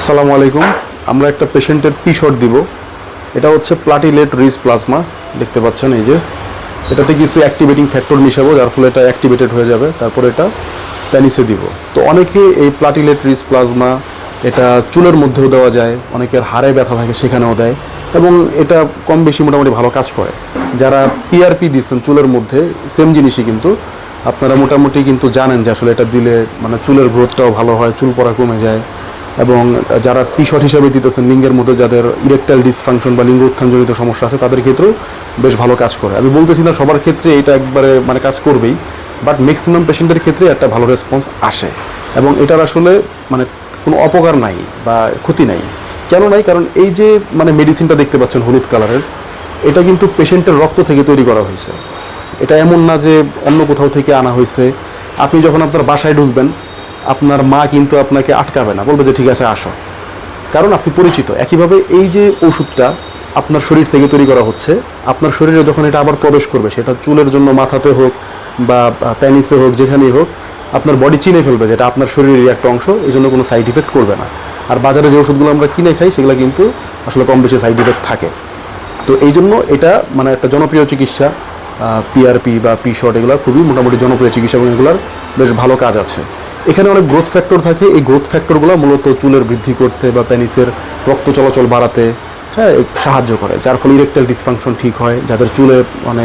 আসসালামু আলাইকুম। আমরা একটা পেশেন্টের পি শট দিব। এটা হচ্ছে প্লাটিলেট রিস প্লাজমা দেখতে পাচ্ছেন এই যে। এটাতে কিছু অ্যাক্টিভেটিং ফ্যাক্টর মিশাবো, যার ফলে এটা অ্যাক্টিভেটেড হয়ে যাবে। তারপর এটা প্যানিসে দিব। তো অনেকে এই প্লাটিলেট রিস প্লাজমা এটা চুলের মধ্যেও দেওয়া যায়, অনেকের হাড়ে ব্যথা থাকে সেখানেও দেয় এবং এটা কম বেশি মোটামুটি ভালো কাজ করে। যারা পিআরপি দিচ্ছেন চুলের মধ্যে সেম জিনিসই কিন্তু। আপনারা মোটামুটি কিন্তু জানেন যে আসলে এটা দিলে মানে চুলের গ্রোথটাও ভালো হয়, চুল পড়া কমে যায়। এবং যারা পিশট হিসাবে দিতেছেন, লিঙ্গের মধ্যে যাদের ইরেকটাইল ডিসফাংশন বা লিঙ্গ উত্থানজনিত সমস্যা আছে, তাদের ক্ষেত্রেও বেশ ভালো কাজ করে। আমি বলতেছি না সবার ক্ষেত্রে এটা একবারে মানে কাজ করবেই বাট ম্যাক্সিমাম পেশেন্টের ক্ষেত্রে একটা ভালো রেসপন্স আসে। এবং এটার আসলে মানে কোনো অপকার নাই বা ক্ষতি নাই। কেন নাই? কারণ এই যে মানে মেডিসিনটা দেখতে পাচ্ছেন হলুদ কালারের, এটা কিন্তু পেশেন্টের রক্ত থেকে তৈরি করা হয়েছে। এটা এমন না যে অন্য কোথাও থেকে আনা হয়েছে। আপনি যখন আপনার বাসায় ঢুকবেন আপনার মা কিন্তু আপনাকে আটকাবে না। বলবে যে, ঠিক আছে, আসো। কারণ আপনি পরিচিত। একইভাবে এই যে ওষুধটা আপনার শরীর থেকে তৈরি করা হচ্ছে, আপনার শরীরে যখন এটা আবার প্রবেশ করবে, সেটা চুলের জন্য মাথাতে হোক বা প্যানিসে হোক, যেখানেই হোক, আপনার বডি চিনে ফেলবে যেটা আপনার শরীরের একটা অংশ এই জন্য কোনো সাইড ইফেক্ট করবে না। আর বাজারে যে ওষুধগুলো আমরা কিনে খাই, সেগুলো কিন্তু আসলে কম বেশি সাইড ইফেক্ট থাকে। তো এই জন্য এটা মানে একটা জনপ্রিয় চিকিৎসা পিআরপি বা পি শট এগুলো খুবই মোটামুটি জনপ্রিয় চিকিৎসা এবং এগুলোর বেশ ভালো কাজ আছে। এখানে অনেক গ্রোথ ফ্যাক্টর থাকে। এই গ্রোথ ফ্যাক্টরগুলো মূলত চুলের বৃদ্ধি করতে বা প্যানিসের রক্ত চলাচল বাড়াতে হ্যাঁ সাহায্য করে, যার ফলে ইরেকটাইল ডিসফাংশন ঠিক হয়, যাদের চুলে মানে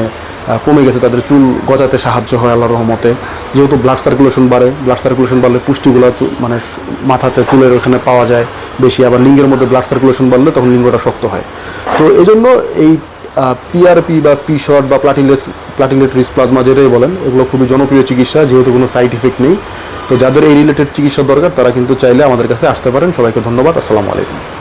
কমে গেছে, তাদের চুল গজাতে সাহায্য হয় আল্লাহ রহমতে। যেহেতু ব্লাড সার্কুলেশন বাড়ে ব্লাড সার্কুলেশন বাড়লে পুষ্টিগুলো মানে মাথাতে চুলের ওখানে পাওয়া যায়, বেশি আবার লিঙ্গের মধ্যে ব্লাড সার্কুলেশন বাড়লে তখন লিঙ্গটা শক্ত হয়। তো এই জন্য এই পিআরপি বা পি শর্ট বা প্লাটিলেস প্লাটিলেট রিস প্লাজমা যেটাই বলেন, এগুলো খুবই জনপ্রিয় চিকিৎসা, যেহেতু কোনো সাইড ইফেক্ট নেই। তো যাদের এই রিলেটেড চিকিৎসা দরকার, তারা কিন্তু চাইলে আমাদের কাছে আসতে পারেন। সবাইকে ধন্যবাদ। আসসালামু আলাইকুম।